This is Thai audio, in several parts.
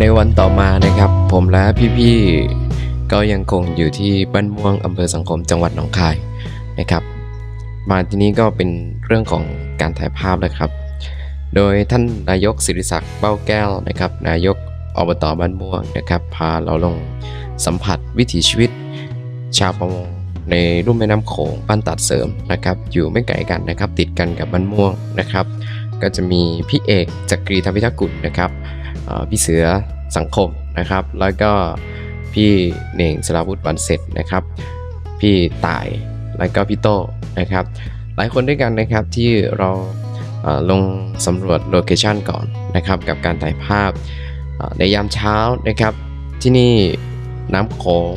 ในวันต่อมานะครับ ผมและพี่ๆก็ยังคงอยู่ที่บ้านม่วงอำเภอสังคมจังหวัดหนองคายนะครับ มาที่นี้ก็เป็นเรื่องของการถ่ายภาพนะครับ โดยท่านนายกศิริศักดิ์เป้าแก้วนะครับ นายกอบตบ้านม่วงนะครับ พาเราลงสัมผัสวิถีชีวิต ชาวประมงในรุ่มแม่น้ำโขงบ้านตัดเสริมนะครับ อยู่ไม่ไกลกันนะครับ ติดกันกับบ้านม่วงนะครับ ก็จะมีพี่เอกจักรีธรรมพิทักษ์กุลนะครับ พี่เสือสังคมนะครับ แล้วก็พี่เหน่งสราวุฒิบันเสร็จนะครับ พี่ต่ายแล้วก็พี่โต้นะครับ หลายคนด้วยกันนะครับที่เราลงสำรวจโลเคชันก่อนนะครับกับการถ่ายภาพในยามเช้านะครับ ที่นี่น้ำโขง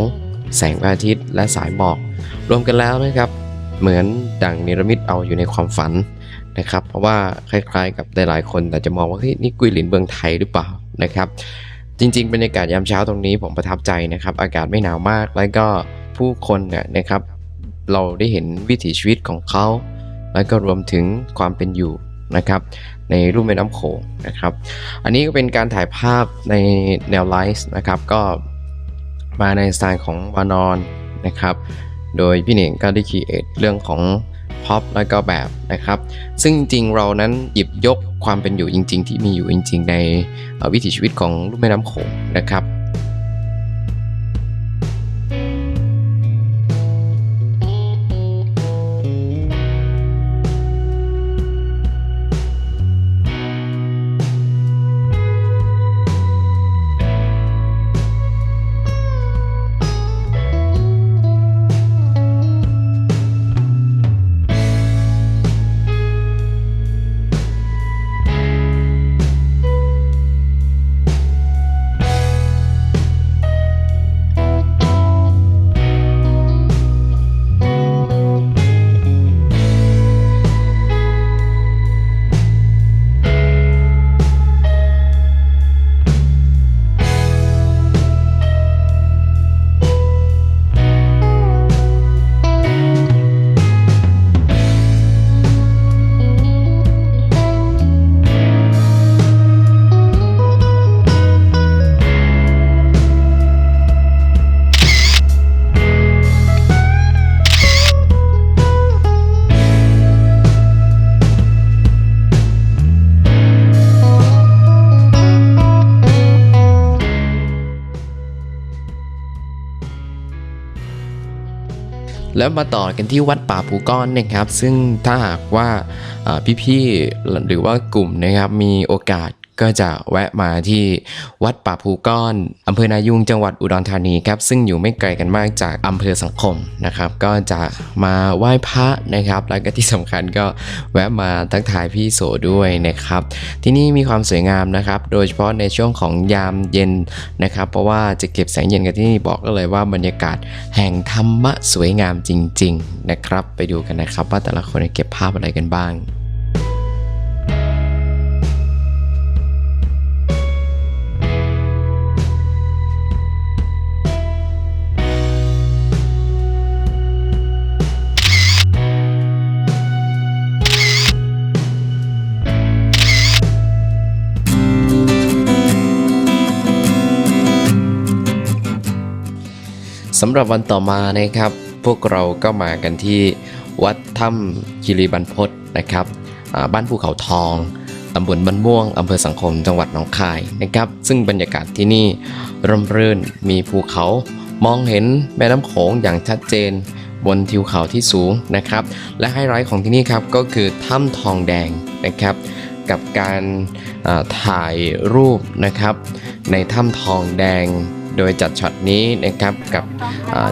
แสงพระอาทิตย์และสายหมอก รวมกันแล้วนะครับ เหมือนดังนิรมิตเอาอยู่ในความฝันนะครับ เพราะว่าคล้ายๆกับหลายๆคนแต่จะมองว่าเฮ้ยนี่กุยหลินเมืองไทยหรือเปล่า นะครับ จริงๆบรรยากาศยามเช้าตรงนี้ผมประทับใจนะครับ อากาศไม่หนาวมาก แล้วก็ผู้คนเนี่ยนะครับ เราได้เห็นวิถีชีวิตของเขา แล้วก็รวมถึงความเป็นอยู่นะครับในรูปแม่น้ำโขงนะครับ อันนี้ก็เป็นการถ่ายภาพในแนวไลฟ์นะครับก็มาในสไตล์ของวานอนนะครับ โดยพี่เหน่งก็ได้คีเอทเรื่องของ พ็อปแล้วก็แบบนะครับ ซึ่งจริงๆเรานั้นหยิบยกความเป็นอยู่จริง ๆ ที่มีอยู่จริง ๆ ในวิถีชีวิตของลูกแม่น้ำโขงนะครับ แล้วมาต่อกันที่วัดป่าภูก้อนนะครับ ซึ่งถ้าหากว่าพี่ๆหรือว่ากลุ่มนะครับมีโอกาส ก็จะแวะมาที่วัดป่าภูก้อนอำเภอนายุงจังหวัดอุดรธานีครับซึ่งอยู่ไม่ไกลกันมากจากอำเภอสังคมนะครับ ก็จะมาไหว้พระนะครับแล้วก็ที่สำคัญก็แวะมาทักทายพี่โสด้วยนะครับ ที่นี่มีความสวยงามนะครับ โดยเฉพาะในช่วงของยามเย็นนะครับ เพราะว่าจะเก็บแสงเย็นกันที่นี่บอกก็เลยว่าบรรยากาศแห่งธรรมะสวยงามจริง ๆ นะครับ ไปดูกันนะครับ ว่าแต่ละคนเก็บภาพอะไรกันบ้าง สำหรับวันต่อมานะครับ พวกเราก็มากันที่วัดถ้ำคิริบันพศนะครับบ้านภูเขาทองตำบลบ้านม่วงอำเภอสังคมจังหวัดหนองคายนะครับ ซึ่งบรรยากาศที่นี่ร่มรื่นมีภูเขามองเห็นแม่น้ำโขงอย่างชัดเจน บนทิวเขาที่สูงนะครับ และไฮไลท์ของที่นี่ครับก็คือถ้ำทองแดงนะครับ กับการถ่ายรูปนะครับ ในถ้ำทองแดง โดยจัดช็อตนี้นะครับกับ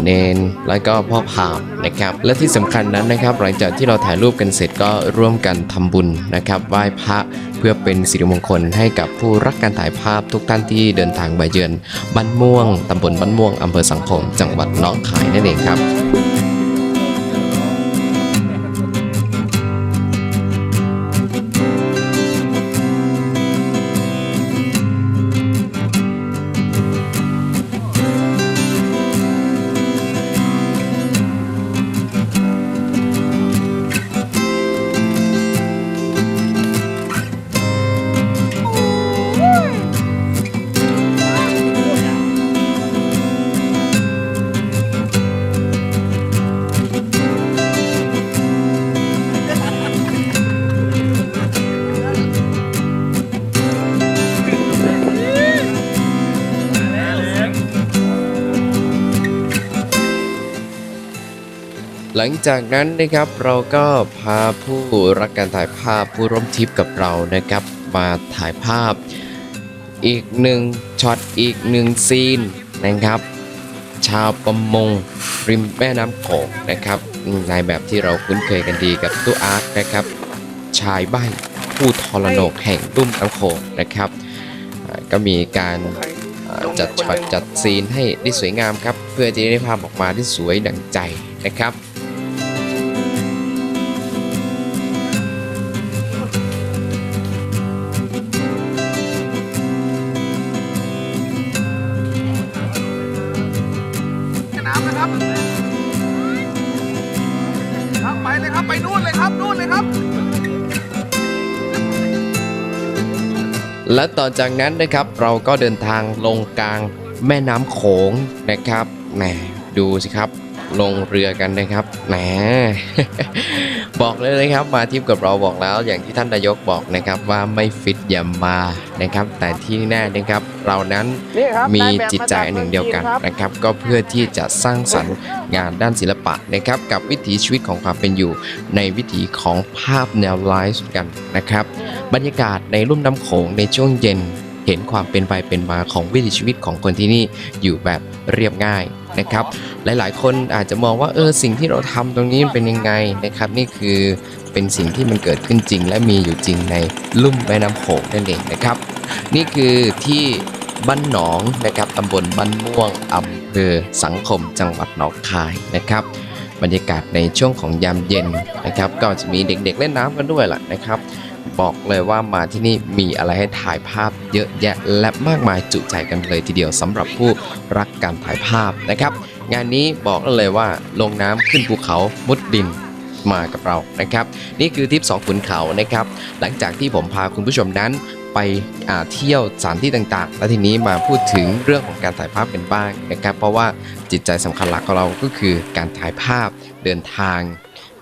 เนนแล้วก็พ่อพามนะครับและที่สำคัญนั้นนะครับ หลังจากที่เราถ่ายรูปกันเสร็จก็ร่วมกันทำบุญนะครับไหว้พระเพื่อเป็นสิริมงคลให้กับผู้รักการถ่ายภาพทุกท่านที่เดินทางไปเยือนบ้านม่วงตำบลบ้านม่วงอำเภอสังคม จังหวัดน้องคายนั่นเองครับ หลังจากนั้นนะครับเราก็พาผู้รักการถ่ายภาพผู้ร่วมทริปกับเรานะครับ มาถ่ายภาพอีกหนึ่งช็อตอีกหนึ่งซีนนะครับ ชาวประมงริมแม่น้ำโขงนะครับในแบบที่เราคุ้นเคยกันดีกับตู้อาร์ตนะครับ ชายใบ้ผู้ทรนกแห่งลุ่มน้ำโขงนะครับก็มีการจัดช็อตจัดซีนให้ได้สวยงามครับ เพื่อจะได้ภาพออกมาที่สวยดังใจนะครับ และต่อจากนั้นนะครับเราก็เดินทางลงกลางแม่น้ำโขงนะครับแหมดูสิครับ ลงเรือกันนะครับแหมบอกเลยนะครับมาทริปกับเราบอกแล้ว อย่างที่ท่านนายกบอกนะครับว่าไม่ฟิตอย่ามานะครับ แต่ที่แน่นะครับเรานั้นนี่ครับมีได้แบบจิตใจมาจากอันหนึ่งเดียวกันเมืองจีนครับนะครับ ก็เพื่อที่จะสร้างสรรค์งานด้านศิลปะนะครับ กับวิถีชีวิตของความเป็นอยู่ ในวิถีของภาพแนวไลฟ์กันนะครับ บรรยากาศในลุ่มน้ำโขงในช่วงเย็น เห็นความเป็นไปเป็นมาของวิถีชีวิตของคนที่นี่อยู่แบบเรียบง่ายนะครับ หลายๆ คนอาจจะมองว่าเออสิ่งที่เราทำตรงนี้มันเป็นยังไงนะครับ นี่คือเป็นสิ่งที่มันเกิดขึ้นจริง และมีอยู่จริงในลุ่มแม่น้ำโขงนั่นเองนะครับ นี่คือที่บ้านหนองนะครับตำบลบ้านม่วงอำเภอสังคมจังหวัดหนองคายนะครับ บรรยากาศในช่วงของยามเย็นนะครับ ก็จะมีเด็กๆเล่นน้ำกันด้วยล่ะนะครับ บอกเลยว่ามาที่นี่มีอะไรให้ถ่ายภาพเยอะแยะและมากมายจุใจกันเลยทีเดียวสำหรับผู้รักการถ่ายภาพนะครับ งานนี้บอกเลยว่าลงน้ำขึ้นภูเขามุดดินมากับเรานะครับ นี่คือทริปสองขุนเขานะครับ หลังจากที่ผมพาคุณผู้ชมนั้นไปเที่ยวสถานที่ต่างๆ และทีนี้มาพูดถึงเรื่องของการถ่ายภาพกันบ้างนะครับ เพราะว่าจิตใจสำคัญหลักของเราก็คือการถ่ายภาพเดินทาง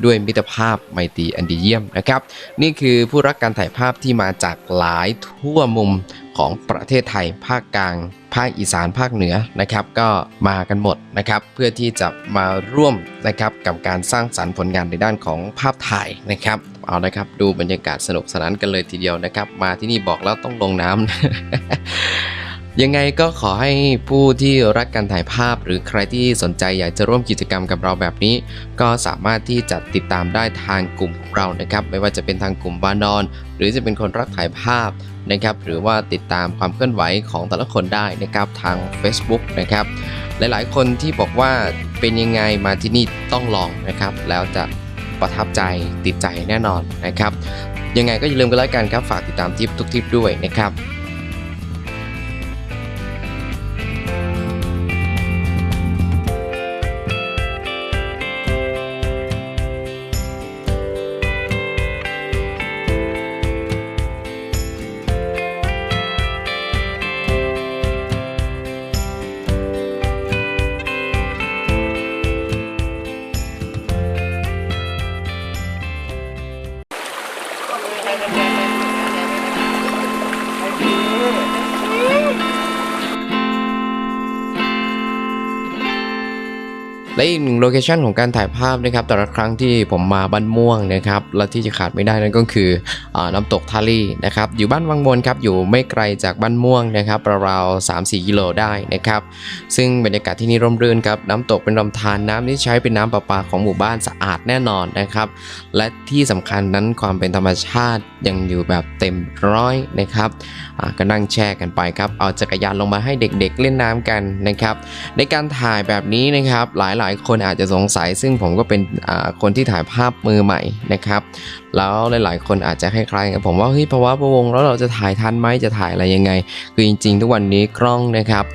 ด้วยมิตรภาพไมตรีอันดีเยี่ยมนะครับ นี่คือผู้รักการถ่ายภาพที่มาจากหลายทั่วมุมของประเทศไทยภาคกลาง ภาคอีสานภาคเหนือนะครับ ก็มากันหมดนะครับ เพื่อที่จะมาร่วมนะครับกับการสร้างสรรค์ผลงานในด้านของภาพถ่ายนะครับเอาละครับดูบรรยากาศสนุกสนานกันเลยทีเดียวนะครับ มาที่นี่บอกแล้วต้องลงน้ำ ยังไงก็ขอให้ผู้ที่รักการถ่ายภาพ หรือใครที่สนใจอยากจะร่วมกิจกรรมกับเราแบบนี้ ก็สามารถที่จะติดตามได้ทางกลุ่มของเรานะครับ ไม่ว่าจะเป็นทางกลุ่มบานอน หรือจะเป็นคนรักถ่ายภาพนะครับหรือว่าติดตามความเคลื่อนไหวของแต่ละคนได้นะครับทาง Facebook นะครับหลายๆ คนที่บอกว่าเป็นยังไงมาที่นี่ต้องลองนะครับ แล้วจะประทับใจติดใจแน่นอนนะครับ ยังไงก็อย่าลืมกันแล้วกันครับฝากติดตามทิปทุกทิปด้วยนะครับ และอีกหนึ่งโลเคชันของการถ่ายภาพนะครับแต่ละครั้งที่ผมมาบ้านม่วงนะครับและที่จะขาดไม่ได้นั่นก็คืออน้ำตกทาลี่นะครับอยู่บ้านวังมนครับอยู่ไม่ไกลจากบ้านม่วงนะครับราวๆ3-4กิโลได้นะครับซึ่งบรรยากาศที่นี่ร่มรื่นครับน้ำตกเป็นลำธารน้ำที่ใช้เป็นน้ำประปาของหมู่บ้านสะอาดแน่นอนนะครับและที่สำคัญนั้นความเป็นธรรมชาติยังอยู่แบบเต็มร้อยนะครับก็นั่งแช่กันไปครับ เอาจักรยานลงมาให้เด็กๆเล่นน้ำกันนะครับ ในการถ่ายแบบนี้นะครับ หลายๆ คนอาจจะสงสัย ซึ่งผมก็เป็นคนที่ถ่ายภาพมือใหม่นะครับ แล้วหลายๆ คนอาจจะคล้ายๆกับผมว่าเฮ้ยเพราว่าพะวงแล้วเราจะถ่ายทันไหมจะถ่ายอะไรยังไง คือจริง ๆ ทุกวันนี้กล้องนะครับ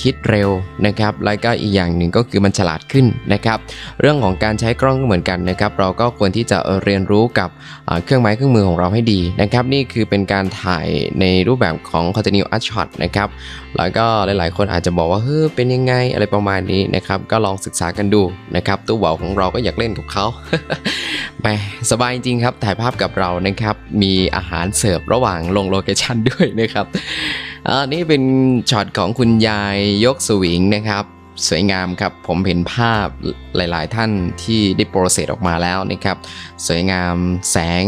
คิดเร็วนะครับ แล้วก็อีกอย่างหนึ่งก็คือมันฉลาดขึ้นนะครับ เรื่องของการใช้กล้องก็เหมือนกันนะครับ เราก็ควรที่จะเรียนรู้กับเครื่องไม้เครื่องมือของเราให้ดีนะครับ นี่คือเป็นการถ่ายในรููปแบบของ continuous art shot นะครับ แล้วก็หลายๆ คนอาจจะบอกว่าเฮ้ยเป็นยังไงอะไรประมาณนี้นะครับ ก็ลองศึกษากันดูนะครับ ตู้เบาของเราก็อยากเล่นกับเขาแหมสบายจริงครับ ถ่ายภาพกับเรานะครับ มีอาหารเสิร์ฟระหว่างลงโลเคชันด้วยนะครับอ่านี่เป็นช็อตของคุณยายยกสวิงนะครับสวยงามครับ ผมเห็นภาพหลาย ๆ ท่านที่ได้โปรเซสออกมาแล้วนะครับ สวยงามแสง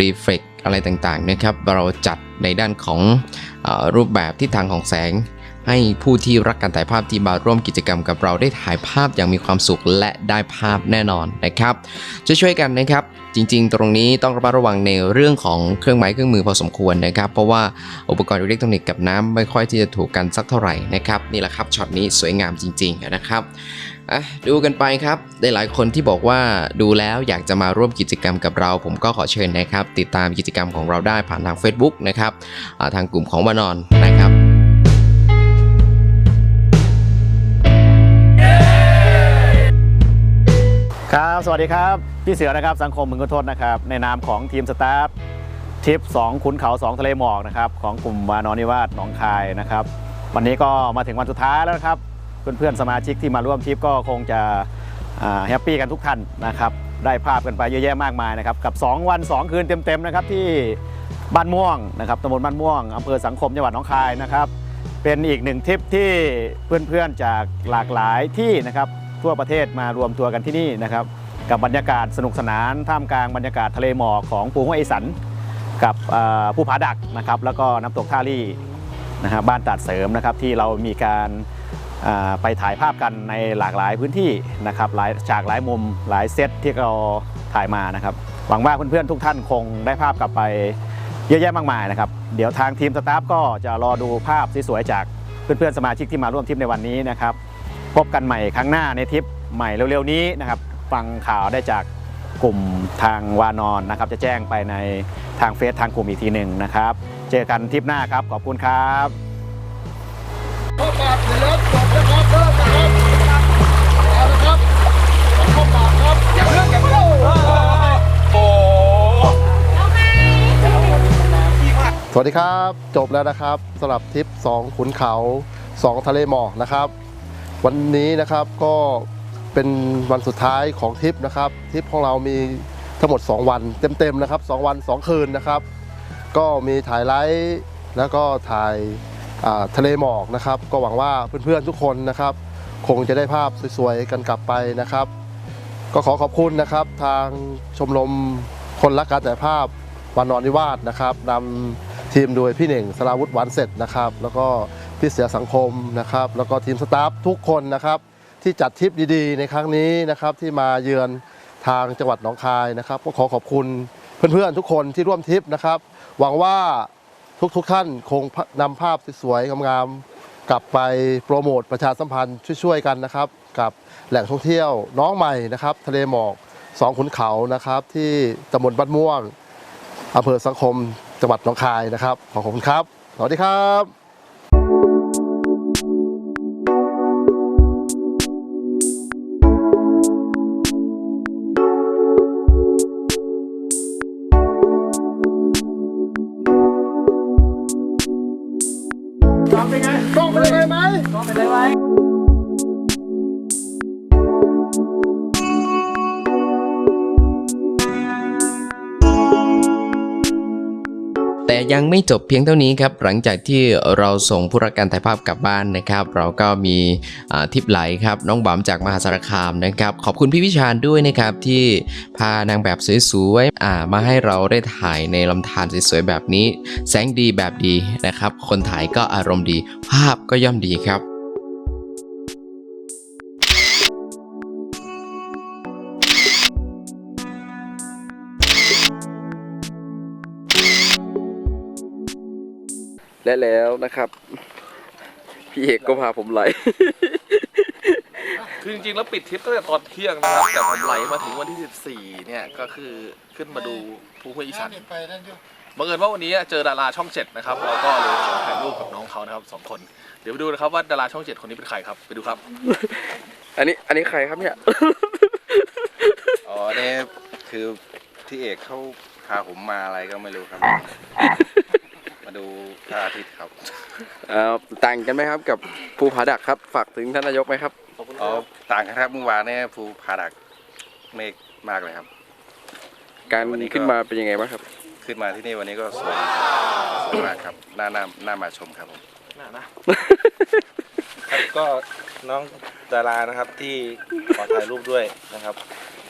รีเฟล็กอะไรต่าง ๆ นะครับ เราจัด ในด้านของอรูปแบบทิศทางของแสง ให้ผู้ที่รักการถ่ายภาพที่มาร่วมกิจกรรมกับเราได้ถ่ายภาพอย่างมีความสุขและได้ภาพแน่นอนนะครับช่วยๆกันนะครับจริง ๆ ตรงนี้ต้องระมัดระวังในเรื่องของเครื่องไม้เครื่องมือพอสมควรนะครับ เพราะว่าอุปกรณ์อิเล็กทรอนิกส์กับน้ำไม่ค่อยที่จะถูกกันสักเท่าไหร่นะครับนี่แหละครับช็อตนี้สวยงามจริงๆนะครับ อะดูกันไปครับได้หลายคนที่บอกว่าดูแล้วอยากจะมาร่วมกิจกรรมกับเรา ผมก็ขอเชิญนะครับ ติดตามกิจกรรมของเราได้ผ่านทาง Facebook นะครับทางกลุ่มของวานอนนะครับครับ สวัสดีครับ พี่เสือนะครับ สังคมมึงกโทษนะครับ ในนามของทีมสตาฟทริป2ขุนเขา 2 ทะเลหมอกนะครับ ของกลุ่มวานอนนิวาสหนองคายนะครับ วันนี้ก็มาถึงวันสุดท้ายแล้วนะครับ เพื่อนๆสมาชิกที่มาร่วมทริปก็คงจะแฮปปี้กันทุกท่านนะครับได้ภาพกันไปเยอะแยะมากมายนะครับกับ 2 วัน 2 คืนเต็มๆนะครับที่บ้านม่วงนะครับตำบลบ้านม่วงอำเภอสังคมจังหวัดหนองคายนะครับเป็นอีกหนึ่งทริปที่เพื่อนๆจากหลากหลายที่นะครับทั่วประเทศมารวมตัวกันที่นี่นะครับกับบรรยากาศสนุกสนานท่ามกลางบรรยากาศทะเลหมอกของปูห้วยไอสันกับเอ่อภูผาดักนะครับแล้วก็น้ำตกท่าลี่นะฮะบ้านตัดเสริมนะครับที่เรามีการ ไปถ่ายภาพกันในหลากหลายพื้นที่นะครับหลายฉากหลายมุมหลายเซตที่เราถ่ายมานะครับ หวังว่าเพื่อนๆทุกท่านคงได้ภาพกลับไปเยอะแยะมากมายนะครับ เดี๋ยวทางทีมสตาฟก็จะรอดูภาพสวยๆจากเพื่อนๆสมาชิกที่มาร่วมทริปในวันนี้นะครับ พบกันใหม่ครั้งหน้าในทริปใหม่เร็วๆนี้นะครับ ฟังข่าวได้จากกลุ่มทางวานอนนะครับ จะแจ้งไปในทางเฟซทางกลุ่มอีกทีหนึ่งนะครับ เจอกันทริปหน้าครับ ขอบคุณครับ สวัสดีครับ จบแล้วนะครับสำหรับทริป 2 ขุนเขา 2 ทะเลหมอกนะครับ วันนี้นะครับก็เป็นวันสุดท้ายของทริปนะครับทริปของเรามีทั้งหมด 2 วันเต็มๆนะครับ 2 วัน 2 คืนนะครับ ก็มีถ่ายไลฟ์แล้วก็ถ่ายาทะเลหมอกนะครับ ก็หวังว่าเพื่อนๆทุกคนนะครับ คงจะได้ภาพสวยๆกันกลับไปนะครับ ก็ขอขอบคุณนะครับ ทางชมรมคนรักการถ่ายภาพวานอนนิวาสนะครับนำ ทีมโดยพี่เหน่งสราวุฒิหวานเสร็จนะครับ แล้วก็พี่เสือสังคมนะครับ แล้วก็ทีมสตาฟทุกคนนะครับ ที่จัดทริปดีๆ ในครั้งนี้นะครับ ที่มาเยือนทางจังหวัดหนองคายนะครับ ก็ขอขอบคุณเพื่อนๆทุกคนที่ร่วมทริปนะครับ หวังว่าทุกๆท่านคงนำภาพสวยๆงามๆกลับไปโปรโมทประชาสัมพันธ์ช่วยๆกันนะครับ กับแหล่งท่องเที่ยวน้องใหม่นะครับ ทะเลหมอกสองขุนเขานะครับ ที่ตำบลบ้านม่วงอำเภอสังคม จังหวัดหนองคายนะครับขอขอบคุณครับ สวัสดีครับ ยังไม่จบเพียงเท่านี้ครับหลังจากที่เราส่งผู้รักการถ่ายภาพกลับบ้านนะครับ เราก็มีทิปไหลครับน้องบ๋มจากมหาสารคามนะครับขอบคุณพี่วิชาญด้วยนะครับที่พานางแบบสวยๆมาให้เราได้ถ่ายในลำธารสวยๆแบบนี้ แสงดีแบบดีนะครับคนถ่ายก็อารมณ์ดี ภาพก็ย่อมดีครับ และแล้วนะครับ พี่เอกก็พาผมไหล คือจริงๆแล้วปิดทริปตั้งแต่ตอนเที่ยงนะครับแต่ผมไหลมาถึงวันที่ 14 เนี่ยก็คือขึ้นมาดูภูห้วยอีสานบังเอิญว่าวันนี้เจอดาราช่องเจ็ดนะครับเราก็เลยขอถ่ายรูปกับน้องเขานะครับสองคน เดี๋ยวไปดูนะครับว่าดาราช่องเจ็ดคนนี้เป็นใครครับไปดูครับ อันนี้อันนี้ใครครับเนี่ยอ๋อเนี่ยคือที่เอกเขาพาผมมาอะไรก็ไม่รู้ครับ มาดูพระอาทิตย์ครับเอ่อต่างกันไหมครับกับภูผาดักครับฝากถึงท่านนายกไหมครับ อ๋อต่างกันครับเมื่อวานเนี่ยภูผาดักเมฆมากเลยครับ การวันนี้ก็ ขึ้นมาเป็นยังไงบ้างครับ ขึ้นมาที่นี่วันนี้ก็สวยสวยมากครับน่าน่าน่ามาชมครับผม น่านะครับก็น้องดารานะครับที่ขอถ่ายรูปด้วยนะครับ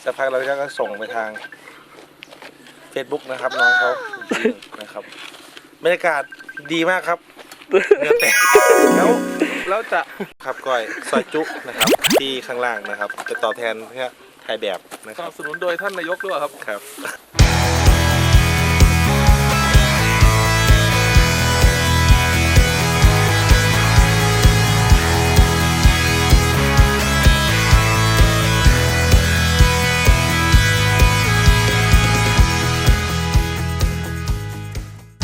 สักพักเราก็ส่งไปทาง Facebook นะครับน้องเขาอีกทีหนึ่งนะครับ บรรยากาศดีมากครับเหงื่อแตกแล้วแล้วจะครับก้อยซอยจุนะครับ ที่ข้างล่างนะครับ จะตอบแทนเพื่อถ่ายแบบนะสครันับบสนุนโดยท่านนายกด้วยครับ ครับ